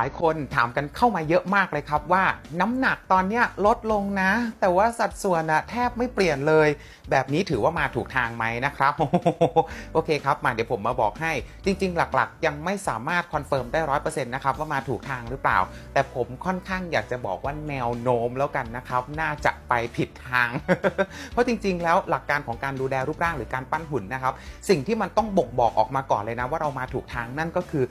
หลายคนถามกันเข้ามาเยอะมากเลยครับว่าน้ำหนักตอนนี้ลดลงนะ แต่ว่าสัดส่วนอะแทบไม่เปลี่ยนเลย แบบนี้ถือว่ามาถูกทางไหมนะครับโอเคครับมาเดี๋ยวผมมาบอกให้ จริง ๆ หลักๆ ยังไม่สามารถคอนเฟิร์มได้ร้อยเปอร์เซ็นต์นะครับว่ามาถูกทางหรือเปล่า แต่ผมค่อนข้างอยากจะบอกว่าแนวโน้มแล้วกันนะครับน่าจะไปผิดทาง เพราะจริง ๆ แล้วหลักการของการดูแลรูปร่างหรือการปั้นหุ่นนะครับสิ่งที่มันต้องบ่งบอกออกมาก่อนเลยนะว่าเรามาถูกทางนั่นก็คือ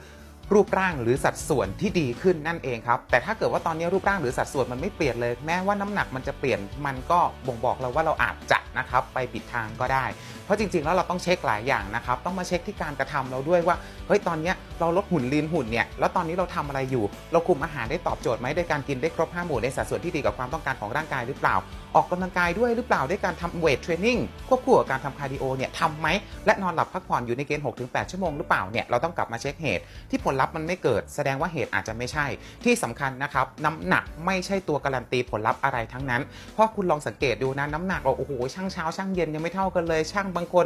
รูปร่างหรือสัดส่วนที่ดีขึ้นนั่นเองครับ แต่ถ้าเกิดว่าตอนนี้รูปร่างหรือสัดส่วนมันไม่เปลี่ยนเลย แม้ว่าน้ำหนักมันจะเปลี่ยนมันก็บ่งบอกเราว่าเราอาจจะนะครับไปผิดทางก็ได้ เพราะจริงๆแล้วเราต้องเช็คหลายอย่างนะครับ ต้องมาเช็คที่การกระทำเราด้วยว่าเฮ้ยตอนเนี้ย เราลดหุ่นลีนหุ่นเนี่ยแล้วตอนนี้เราทำอะไรอยู่ เราคุมอาหารได้ตอบโจทย์ไหมโดยการกินได้ครบ5หมู่ในสัดส่วนที่ดีกับความต้องการของร่างกายหรือเปล่า ออกกำลังกายด้วยหรือเปล่าด้วยการทำเวทเทรนนิ่งควบคู่กับการทำคาร์ดิโอเนี่ยทำไหมและนอนหลับพักผ่อนอยู่ในเกณฑ์6-8ชั่วโมงหรือเปล่าเนี่ยเราต้องกลับมาเช็คเหตุ ที่ผลลัพธ์มันไม่เกิด แสดงว่าเหตุอาจจะไม่ใช่ ที่สำคัญนะครับน้ำหนักไม่ใช่ตัวการันตีผลลัพธ์อะไรทั้งนั้นเพราะคุณลองสังเกตดูนะน้ำหนักเราโอ้โหช่างเช้าช่างเย็นยังไม่เท่ากันเลยช่างบางคน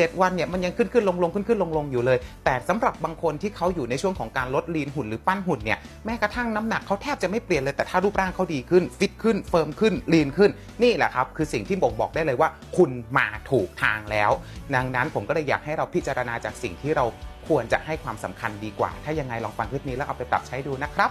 7 วันเนี่ยมันยังขึ้นขึ้นลงลงขึ้นขึ้นลงลงอยู่เลย แต่สำหรับบางคนที่เขาอยู่ในช่วงของการลดลีนหุ่นหรือปั้นหุ่นเนี่ยแม้กระทั่งน้ำหนักเขาแทบจะไม่เปลี่ยนเลยแต่ถ้ารูปร่างเขาดีขึ้นฟิตขึ้นเฟิร์มขึ้นลีนขึ้นนี่แหละครับคือสิ่งที่บ่งบอกได้เลยว่า คุณมาถูกทางแล้ว ดังนั้นผมก็เลยอยากให้เราพิจารณาจากสิ่งที่เราควรจะให้ความสำคัญดีกว่า ถ้ายังไงลองฟังคลิปนี้แล้วเอาไปปรับใช้ดูนะครับ